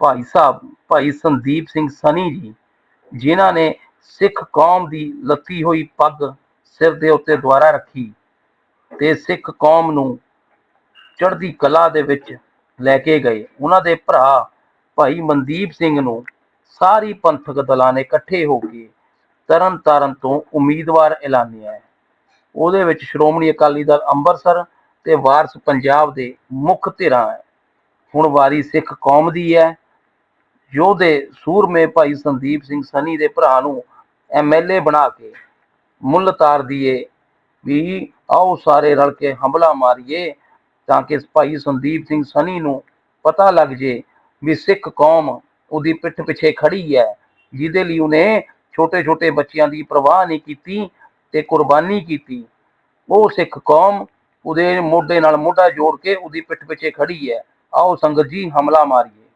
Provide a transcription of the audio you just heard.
ਭਾਈ ਸਾਹਿਬ, ਭਾਈ ਸੰਦੀਪ ਸਿੰਘ ਸਨੀ ਜੀ, ਜਿਨ੍ਹਾਂ ਨੇ ਸਿੱਖ ਕੌਮ ਦੀ ਲੱਤੀ ਹੋਈ ਪੱਗ ਸਿਰ ਦੇ ਉੱਤੇ ਦੁਆਰਾ ਰੱਖੀ ਤੇ ਸਿੱਖ ਕੌਮ ਨੂੰ ਚੜ੍ਹਦੀ ਕਲਾ ਦੇ ਵਿੱਚ ਲੈ ਕੇ ਗਏ। ਉਹਨਾਂ ਦੇ ਭਰਾ ਭਾਈ ਮਨਦੀਪ ਸਿੰਘ ਨੂੰ ਸਾਰੀ ਪੰਥਕ ਦਲਾਂ ਨੇ ਇਕੱਠੇ ਹੋ ਕੇ ਤਰਨ ਤਾਰਨ ਤੋਂ ਉਮੀਦਵਾਰ ਐਲਾਨਿਆ ਹੈ। ਉਹਦੇ ਵਿੱਚ ਸ਼੍ਰੋਮਣੀ ਅਕਾਲੀ ਦਲ ਅੰਮ੍ਰਿਤਸਰ ਤੇ ਵਾਰਸ ਪੰਜਾਬ ਦੇ ਮੁੱਖ ਧਿਰਾਂ ਹੈ। ਹੁਣ ਵਾਰੀ ਸਿੱਖ ਕੌਮ ਦੀ ਹੈ। ਯੋਧੇ ਸੂਰਮੇ ਭਾਈ ਸੰਦੀਪ ਸਿੰਘ ਸਨੀ ਦੇ ਭਰਾ ਨੂੰ ਐਮਐਲਏ ਬਣਾ ਕੇ ਮੁੱਲ ਤਾਰ ਦੀਏ ਵੀ ਆਓ ਸਾਰੇ ਰਲ ਕੇ ਹਮਲਾ ਮਾਰੀਏ ਤਾਂ ਕਿ ਭਾਈ ਸੰਦੀਪ ਸਿੰਘ ਸਨੀ ਨੂੰ ਪਤਾ ਲੱਗ ਜੇ ਵੀ ਸਿੱਖ ਕੌਮ ਉਹਦੀ ਪਿੱਠ ਪਿੱਛੇ ਖੜੀ ਹੈ, ਜਿਹਦੇ ਲਈ ਉਹਨੇ ਛੋਟੇ ਛੋਟੇ ਬੱਚਿਆਂ ਦੀ ਪਰਵਾਹ ਨਹੀਂ ਕੀਤੀ ਤੇ ਕੁਰਬਾਨੀ ਕੀਤੀ। ਉਹ ਸਿੱਖ ਕੌਮ ਉਹਦੇ ਮੋਢੇ ਨਾਲ ਮੋਢਾ ਜੋੜ ਕੇ ਉਹਦੀ ਪਿੱਠ ਪਿੱਛੇ ਖੜੀ ਹੈ। ਆਓ ਸੰਗਤ ਜੀ, ਹਮਲਾ ਮਾਰੀਏ।